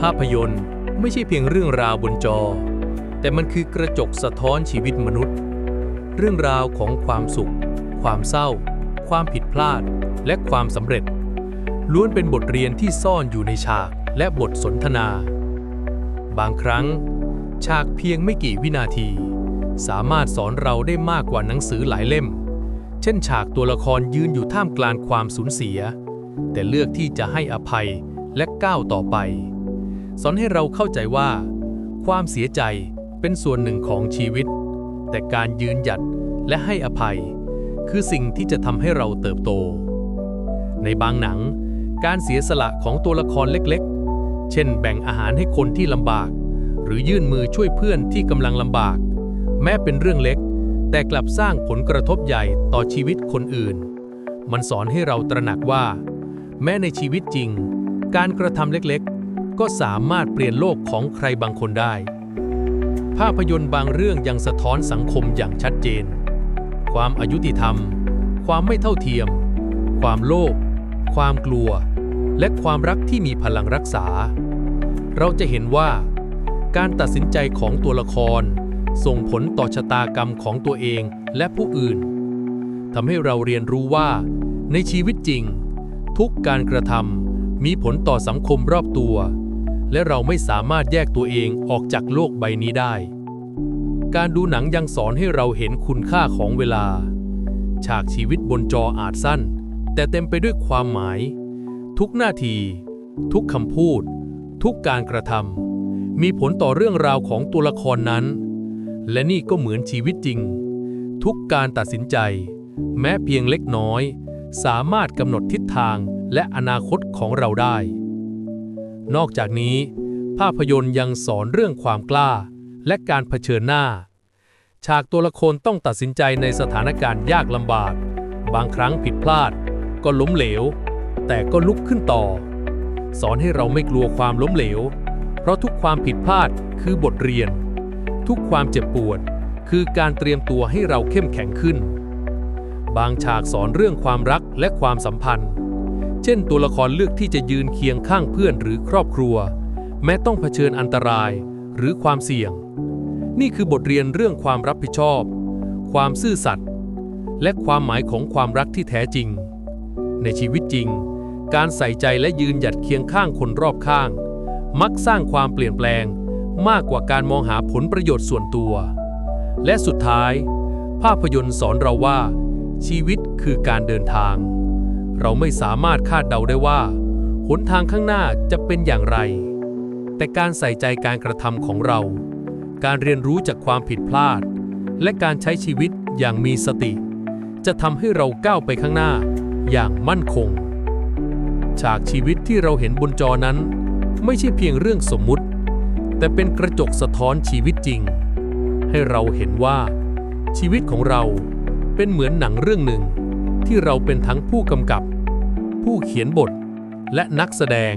ภาพยนตร์ไม่ใช่เพียงเรื่องราวบนจอ แต่มันคือกระจกสะท้อนชีวิตมนุษย์ เรื่องราวของความสุข ความเศร้า ความผิดพลาด และความสำเร็จ ล้วนเป็นบทเรียนที่ซ่อนอยู่ในฉากและบทสนทนา บางครั้ง ฉากเพียงไม่กี่วินาที สามารถสอนเราได้มากกว่าหนังสือหลายเล่ม เช่น ฉากตัวละครยืนอยู่ท่ามกลางความสูญเสีย แต่เลือกที่จะให้อภัยและก้าวต่อไป สอนให้เราเข้าใจว่า ความเสียใจเป็นส่วนหนึ่งของชีวิต แต่การยืนหยัดและให้อภัย คือสิ่งที่จะทำให้เราเติบโต ในบางหนัง การเสียสละของตัวละครเล็กๆ เช่นแบ่งอาหารให้คนที่ลำบาก หรือยื่นมือช่วยเพื่อนที่กำลังลำบาก แม้เป็นเรื่องเล็ก แต่กลับสร้างผลกระทบใหญ่ต่อชีวิตคนอื่น มันสอนให้เราตระหนักว่า แม้ในชีวิตจริง การกระทำเล็กๆ ก็สามารถเปลี่ยนโลกของใครบางคนได้ ภาพยนตร์บางเรื่องยังสะท้อนสังคมอย่างชัดเจน ความอายุติธรรม ความไม่เท่าเทียม ความโลภ ความกลัว และความรักที่มีพลังรักษา เราจะเห็นว่า การตัดสินใจของตัวละคร ส่งผลต่อชะตากรรมของตัวเองและผู้อื่นทำให้เราเรียนรู้ว่า ในชีวิตจริง ทุกการกระทำมีผลต่อสังคมรอบตัว และเราไม่สามารถแยกตัวเองออกจากโลกใบนี้ได้ การดูหนังยังสอนให้เราเห็นคุณค่าของเวลา ฉากชีวิตบนจออาจสั้น แต่เต็มไปด้วยความหมาย ทุกนาที ทุกคำพูด ทุกการกระทำมีผลต่อเรื่องราวของตัวละครนั้น และนี่ก็เหมือนชีวิตจริง ทุกการตัดสินใจ แม้เพียงเล็กน้อย สามารถกำหนดทิศทางและอนาคตของเราได้ นอกจากนี้ ภาพยนตร์ยังสอนเรื่องความกล้า และการเผชิญหน้า ฉากตัวละครต้องตัดสินใจในสถานการณ์ยากลำบาก บางครั้งผิดพลาด ก็ล้มเหลว แต่ก็ลุกขึ้นต่อ สอนให้เราไม่กลัวความล้มเหลว เพราะทุกความผิดพลาดคือบทเรียน ทุกความเจ็บปวด คือการเตรียมตัวให้เราเข้มแข็งขึ้น บางฉากสอนเรื่องความรักและความสัมพันธ์ เช่นตัวละครเลือกที่จะยืนเคียงข้างเพื่อนหรือครอบครัว แม้ต้องเผชิญอันตรายหรือความเสี่ยง นี่คือบทเรียนเรื่องความรับผิดชอบ ความซื่อสัตย์และความหมายของความรักที่แท้จริง ในชีวิตจริง การใส่ใจและยืนหยัดเคียงข้างคนรอบข้าง มักสร้างความเปลี่ยนแปลง มากกว่าการมองหาผลประโยชน์ส่วนตัว และสุดท้าย ภาพยนตร์สอนเราว่า ชีวิตคือการเดินทาง เราไม่สามารถคาดเดาได้ว่าหนทางข้างหน้าจะเป็นอย่างไร แต่การใส่ใจการกระทำของเรา การเรียนรู้จากความผิดพลาด และการใช้ชีวิตอย่างมีสติ จะทำให้เราก้าวไปข้างหน้าอย่างมั่นคง ฉากชีวิตที่เราเห็นบนจอนั้น ไม่ใช่เพียงเรื่องสมมุติ แต่เป็นกระจกสะท้อนชีวิตจริง ให้เราเห็นว่า ชีวิตของเราเป็นเหมือนหนังเรื่องหนึ่ง ที่เราเป็นทั้งผู้กำกับ ผู้เขียนบท และนักแสดง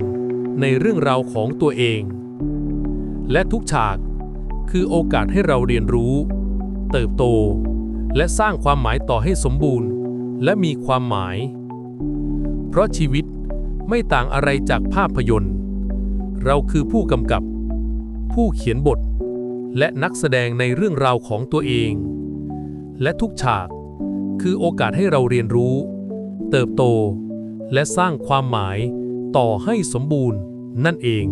ในเรื่องราวของตัวเอง และทุกฉากคือโอกาสให้เราเรียนรู้ เติบโต และสร้างความหมายต่อให้สมบูรณ์ และมีความหมาย เพราะชีวิตไม่ต่างอะไรจากภาพยนตร์ เราคือผู้กำกับ ผู้เขียนบท และนักแสดงในเรื่องราวของตัวเอง และทุกฉาก คือโอกาสให้เราเรียนรู้ เติบโต และสร้างความหมายต่อให้สมบูรณ์นั่นเอง